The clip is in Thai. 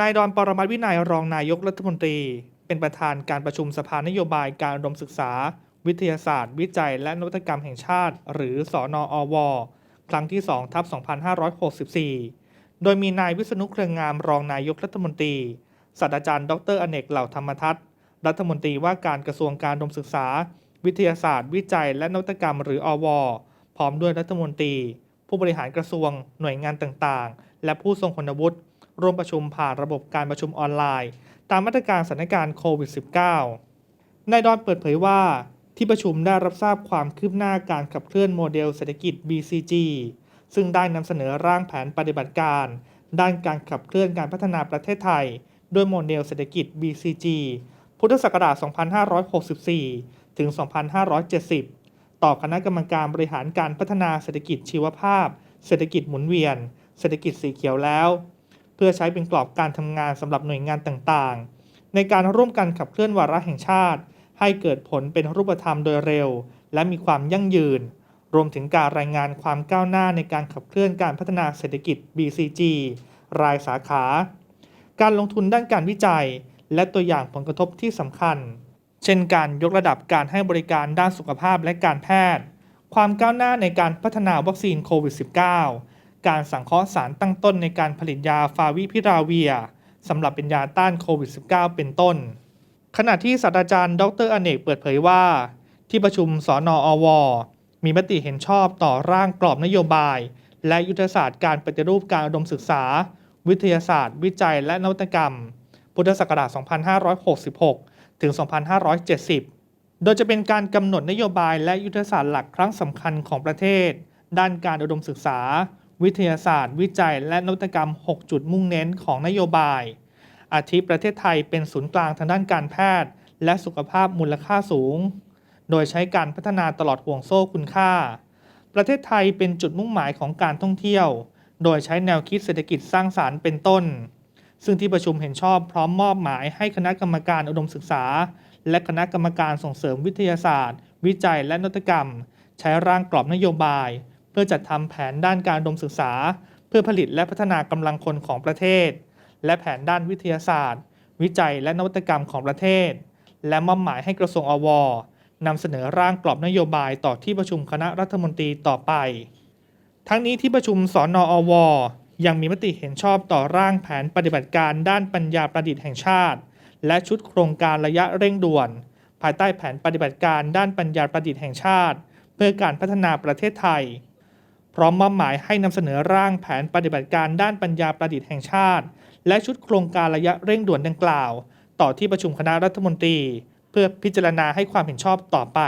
นายดอนปรมัตถ์วินัยรองนายกรัฐมนตรี เป็นประธานการประชุมสภานโยบายการอุดมศึกษา วิทยาศาสตร์ วิจัย และนวัตกรรมแห่งชาติ หรือสอนอว ครั้งที่2ทับ2564 โดยมีนายวิษณุเครืองามรองนายกรัฐมนตรีศาสตราจารย์ดรอเนกเหล่าธรรมทัศน์รัฐมนตรีว่าการกระทรวงการอุดมศึกษา วิทยาศาสตร์ วิจัย และนวัตกรรม หรืออว พร้อมด้วยรัฐมนตรี ผู้บริหารกระทรวง หน่วยงานต่างๆ และผู้ทรงคุณวุฒิ ร่วมประชุมผ่านระบบการประชุมออนไลน์ ตามมาตรการสถานการณ์โควิด -19 นายดอนเปิดเผยว่าที่ประชุมได้รับทราบความคืบหน้าการขับเคลื่อนโมเดลเศรษฐกิจ BCG ซึ่งได้นำเสนอร่างแผนปฏิบัติการ ด้านการขับเคลื่อนการพัฒนาประเทศไทย ด้วยโมเดลเศรษฐกิจ BCG พุทธศักราช 2564 ถึง 2570 ต่อคณะกรรมการบริหารการพัฒนาเศรษฐกิจชีวภาพ เศรษฐกิจหมุนเวียน เศรษฐกิจสีเขียวแล้ว เพื่อใช้เป็นกรอบการทำงานสำหรับหน่วยงานต่างๆ ในการร่วมกันขับเคลื่อนวาระแห่งชาติ ให้เกิดผลเป็นรูปธรรมโดยเร็ว และมีความยั่งยืน รวมถึงการรายงานความก้าวหน้าในการขับเคลื่อนการพัฒนาเศรษฐกิจ BCG รายสาขา การลงทุนด้านการวิจัย และตัวอย่างผลกระทบที่สำคัญ เช่นการยกระดับการให้บริการด้านสุขภาพและการแพทย์ ความก้าวหน้าในการพัฒนาวัคซีนโควิด -19 การสังเคราะห์สารตั้งต้นในการผลิตยาฟาวิพิราเวียสำหรับเป็นยาต้านโควิด -19 เป็นต้น ขณะที่ศาสตราจารย์ ดรอเนกเปิดเผยว่า ที่ประชุมสอนออว มีมติเห็นชอบต่อร่างกรอบนโยบาย และยุทธศาสตร์การปฏิรูปการอุดมศึกษา วิทยาศาสตร์ วิจัยและนวัตกรรม พุทธศักราช 2566 ถึง 2570 โดยจะเป็นการกำหนดนโยบายและยุทธศาสตร์หลักครั้งสำคัญของประเทศ ด้านการอุดมศึกษา วิทยาศาสตร์ วิจัย และนวัตกรรม 6 จุดมุ่งเน้นของนโยบาย อาทิประเทศไทยเป็นศูนย์กลางทางด้านการแพทย์ และสุขภาพมูลค่าสูง โดยใช้การพัฒนาตลอดห่วงโซ่คุณค่า ประเทศไทยเป็นจุดมุ่งหมายของการท่องเที่ยว โดยใช้แนวคิดเศรษฐกิจสร้างสารรค์เป็นต้น ซึ่งที่ประชุมเห็นชอบพร้อมมอบหมายให้คณะกรรมการอุดมศึกษา และคณะกรรมการส่งเสริมวิทยาศาสตร์ วิจัยและนวัตกรรม ใช้ร่างกรอบนโยบาย พื่อจัดทำแผนด้านการดมศึกษา เพื่อผลิตและพัฒนากำลังคนของประเทศ และแผนด้านวิทยาศาสตร์ วิจัยและนวัตกรรมของประเทศ และมอบหมายให้กระทรวงอวนำเสนอร่างกรอบนโยบายต่อที่ประชุมคณะรัฐมนตรีต่อไป ทั้งนี้ที่ประชุมสอนอวยังมีมติเห็นชอบต่อร่างแผนปฏิบัติการด้านปัญญาประดิษฐ์แห่งชาติ และชุดโครงการระยะเร่งด่วน ภายใต้แผนปฏิบัติการด้านปัญญาประดิษฐ์แห่งชาติ เพื่อการพัฒนาประเทศไทย พร้อมมอบหมายให้นำเสนอร่างแผนปฏิบัติการด้านปัญญาประดิษฐ์แห่งชาติ และชุดโครงการระยะเร่งด่วนดังกล่าว ต่อที่ประชุมคณะรัฐมนตรี เพื่อพิจารณาให้ความเห็นชอบต่อไป